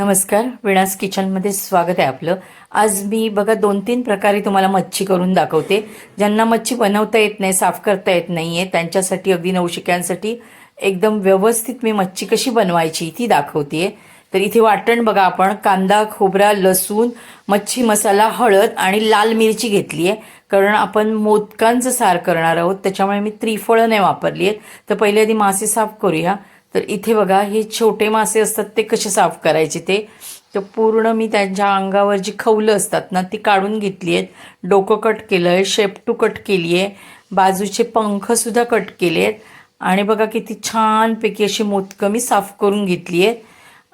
नमस्कार विणास किचनमध्ये स्वागत आहे आपलं. आज मी बघा दोन तीन प्रकारे तुम्हाला मच्छी करून दाखवते. ज्यांना मच्छी बनवता येत नाही साफ करता येत नाही आहे त्यांच्यासाठी अगदी नवशिक्यांसाठी एकदम व्यवस्थित मी मच्छी कशी बनवायची ती दाखवते तर इथे वाटण बघा आपण कांदा खोबरा लसूण मच्छी मसाला हळद आणि लाल मिरची घेतली आहे. कारण आपण मोदकांचं सार करणार आहोत त्याच्यामुळे मी त्रिफळं नाही वापरली आहेत. तर पहिले आधी मासे साफ करूया. तर इथे बघा हे छोटे मासे असतात ते कसे साफ करायचे ते? तर पूर्ण मी त्यांच्या अंगावर जी खवलं असतात ना ती काढून घेतली आहेत. डोकं कट केलं आहे शेपटू कट केली आहे. बाजूचे पंखसुद्धा कट केले आहेत. आणि बघा किती छानपैकी अशी मोदकं मी साफ करून घेतली आहेत.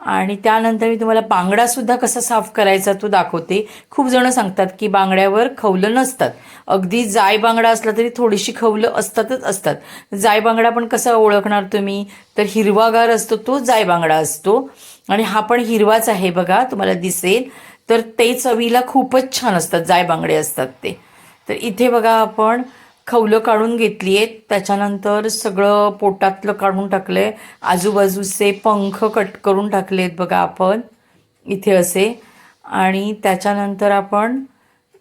आणि त्यानंतर मी तुम्हाला बांगडासुद्धा कसा साफ करायचा तो दाखवते. खूप जणं सांगतात की बांगड्यावर खवलं नसतात. अगदी जाय बांगडा असला तरी थोडीशी खवलं असतातच असतात. जाय बांगडा पण कसा ओळखणार तुम्ही? तर हिरवागार असतो तो जाय बांगडा असतो. आणि हा पण हिरवाच आहे बघा तुम्हाला दिसेल. तर ते चवीला खूपच छान असतात जाय बांगडे असतात ते. तर इथे बघा आपण खवलं काढून घेतली आहेत त्याच्यानंतर सगळं पोटातलं काढून टाकलं आहे आजूबाजूचे पंख कट करून टाकले आहेत बघा आपण. इथे असे. आणि त्याच्यानंतर आपण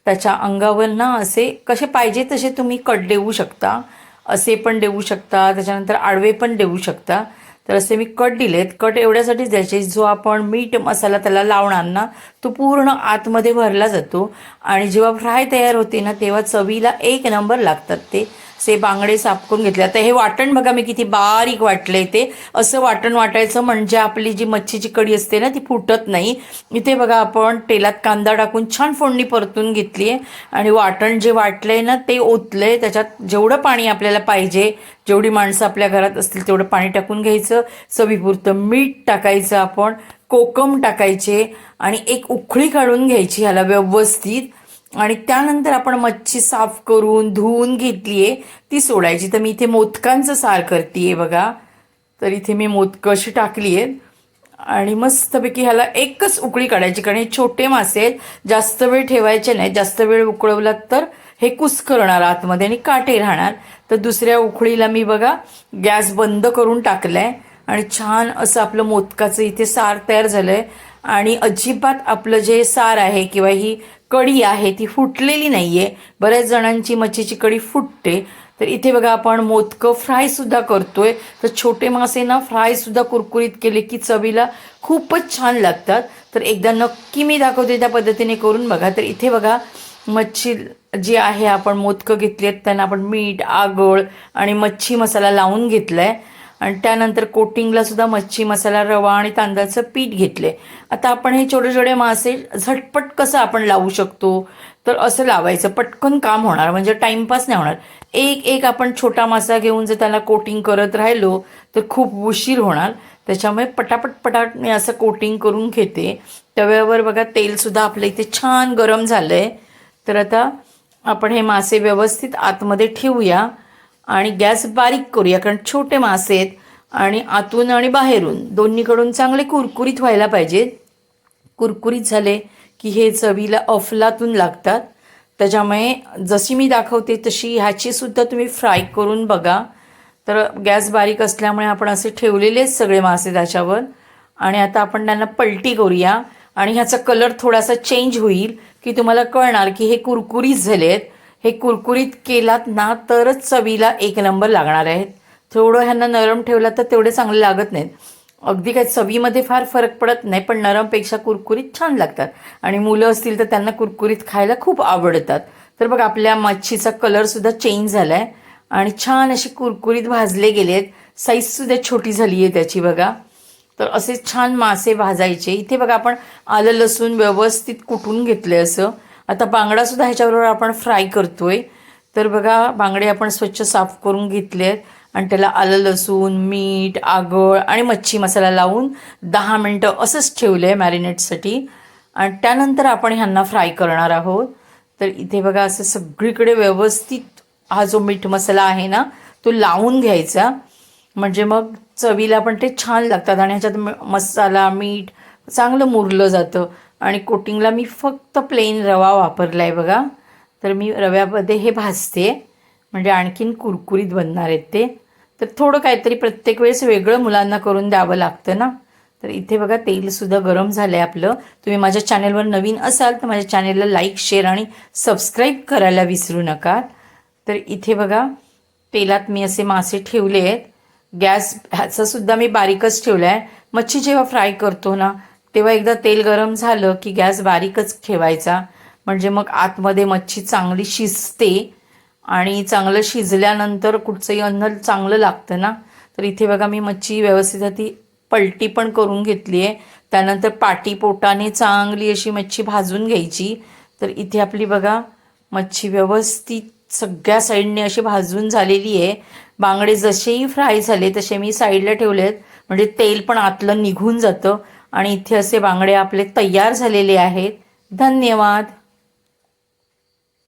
त्याच्या अंगावर ना असे कसे पाहिजे तसे तुम्ही कट देऊ शकता. असे पण देऊ शकता. त्याच्यानंतर आडवे पण देऊ शकता. तर असे मी कट दिलेत. कट एवढ्यासाठीच द्यायचे जो आपण मीठ मसाला त्याला लावणार ना तो पूर्ण आतमध्ये भरला जातो. आणि जेव्हा फ्राय तयार होते ना तेव्हा चवीला एक नंबर लागतात ते. से बांगडे साफ करून घेतले. आता हे वाटण बघा मी किती बारीक वाटले ते. असं वाटण वाटायचं म्हणजे आपली जी मच्छीची कडी असते ना ती फुटत नाही. इथे बघा आपण तेलात कांदा टाकून छान फोडणी परतून घेतली आहे आणि वाटण जे वाटलंय ना ते ओतलंय. त्याच्यात जेवढं पाणी आपल्याला पाहिजे जेवढी माणसं आपल्या घरात असतील तेवढं पाणी टाकून घ्यायचं. चवीपुरतं मीठ टाकायचं आपण कोकम टाकायचे आणि एक उखळी काढून घ्यायची ह्याला व्यवस्थित. आणि त्यानंतर आपण मच्छी साफ करून धुवून घेतली आहे ती सोडायची. तर मी इथे मोदकांचं सार करते आहे बघा. तर इथे मी मोदकं अशी टाकली आहेत आणि मस्तपैकी ह्याला एकच उकळी काढायची कारण हे छोटे मासे आहेत. जास्त वेळ ठेवायचे नाही जास्त वेळ उकळवलात तर हे कुस्करणार आतमध्ये आणि काटे राहणार. तर दुसऱ्या उकळीला मी बघा गॅस बंद करून टाकला आहे आणि छान असं आपलं मोदकाचं इथे सार तयार झालं आहे आणि अजिबात आपलं जे सार आहे किंवा ही कढी आहे ती फुटलेली नाही आहे बऱ्याच जणांची मच्छीची कढी फुटते. तर इथे बघा आपण मोदकं फ्रायसुद्धा करतो आहे तर छोटे मासे ना फ्रायसुद्धा कुरकुरीत केले की चवीला खूपच छान लागतात. तर एकदा नक्की मी दाखवते त्या पद्धतीने करून बघा. तर इथे बघा मच्छी जी आहे आपण मोदकं घेतली आहेत त्यांना आपण मीठ आगळ आणि मच्छी मसाला लावून घेतला आहे आणि त्यानंतर कोटिंगला सुद्धा मच्छी मसाला रवा आणि तांदळाचं पीठ घेतले आता आपण हे छोटे छोटे मासे झटपट कसं आपण लावू शकतो? तर असं लावायचं. पटकन काम होणार. म्हणजे टाईमपास नाही होणार. एक एक आपण छोटा मासा घेऊन जर त्याला कोटिंग करत राहिलो तर खूप उशीर होणार. त्याच्यामुळे पटापट पटाट मी असं कोटिंग करून घेते. तव्यावर बघा तेलसुद्धा आपलं इथे छान गरम झालं आहे तर आता आपण हे मासे व्यवस्थित आतमध्ये ठेवूया. आणि गॅस बारीक करूया कारण छोटे मासे आहेत. आणि आतून आणि बाहेरून दोन्हीकडून चांगले कुरकुरीत व्हायला पाहिजेत कुरकुरीत झाले की हे चवीला अफलातून लागतात. त्याच्यामुळे जशी मी दाखवते तशी ह्याचीसुद्धा तुम्ही फ्राय करून बघा. तर गॅस बारीक असल्यामुळे आपण असे ठेवलेलेच सगळे मासे त्याच्यावर. आणि आता आपण त्यांना पलटी करूया. आणि ह्याचा कलर थोडासा चेंज होईल की तुम्हाला कळणार की हे कुरकुरीत झाले आहेत हे कुरकुरीत केलात ना तरच चवीला एक नंबर लागणार आहेत. थोडं ह्यांना नरम ठेवला तर तेवढे चांगले लागत नाहीत. अगदी काय चवीमध्ये फार फरक पडत नाही पण नरमपेक्षा कुरकुरीत छान लागतात. आणि मुलं असतील तर त्यांना कुरकुरीत खायला खूप आवडतात. तर बघ आपल्या मच्छीचा कलरसुद्धा चेंज झाला आहे आणि छान असे कुरकुरीत भाजले गेले आहेत साईजसुद्धा छोटी झाली आहे त्याची बघा. तर असे छान मासे भाजायचे. इथे बघा आपण आलं लसूण व्यवस्थित कुटून घेतले असं. आता बांगडासुद्धा ह्याच्याबरोबर आपण फ्राय करतो आहे तर बघा बांगडे आपण स्वच्छ साफ करून घेतले आहेत आणि त्याला आलं लसूण मीठ आगळ आणि मच्छी मसाला लावून दहा मिनटं असंच ठेवलं आहे मॅरिनेटसाठी. आणि त्यानंतर आपण ह्यांना फ्राय करणार आहोत. तर इथे बघा असं सगळीकडे व्यवस्थित हा जो मीठ मसाला आहे ना तो लावून घ्यायचा. म्हणजे मग चवीला पण ते छान लागतात आणि ह्याच्यात म- मसाला मीठ चांगलं मुरलं जातं. आणि कोटिंगला मी फक्त प्लेन रवा वापरला आहे बघा. तर मी रव्यामध्ये हे भाजते. म्हणजे आणखीन कुरकुरीत बनणार आहेत ते. तर थोडं काहीतरी प्रत्येक वेळेस वेगळं मुलांना करून द्यावं लागतं ना. तर इथे बघा तेलसुद्धा गरम झालं आहे आपलं. तुम्ही माझ्या चॅनलवर नवीन असाल तर माझ्या चॅनलला लाईक शेअर आणि सबस्क्राईब करायला विसरू नका. तर इथे बघा तेलात मी असे मासे ठेवले आहेत. गॅस ह्याचासुद्धा मी बारीकच ठेवला आहे मच्छी जेव्हा फ्राय करतो ना तेव्हा एकदा तेल गरम झालं की गॅस बारीकच ठेवायचा. म्हणजे मग आतमध्ये मच्छी चांगली शिजते आणि चांगलं शिजल्यानंतर कुठचंही अन्न चांगलं लागतं ना. तर इथे बघा मी मच्छी व्यवस्थित ती पलटी पण करून घेतली आहे. त्यानंतर पाटी पोटाने चांगली अशी मच्छी भाजून घ्यायची. तर इथे आपली बघा मच्छी व्यवस्थित सगळ्या साईडने अशी भाजून झालेली आहे. बांगडे जसेही फ्राय झाले तसे मी साईडला ठेवले आहेत म्हणजे तेल पण आतलं निघून जातं. आणि इथे असे बांगडे आपले तयार झालेले आहेत. धन्यवाद.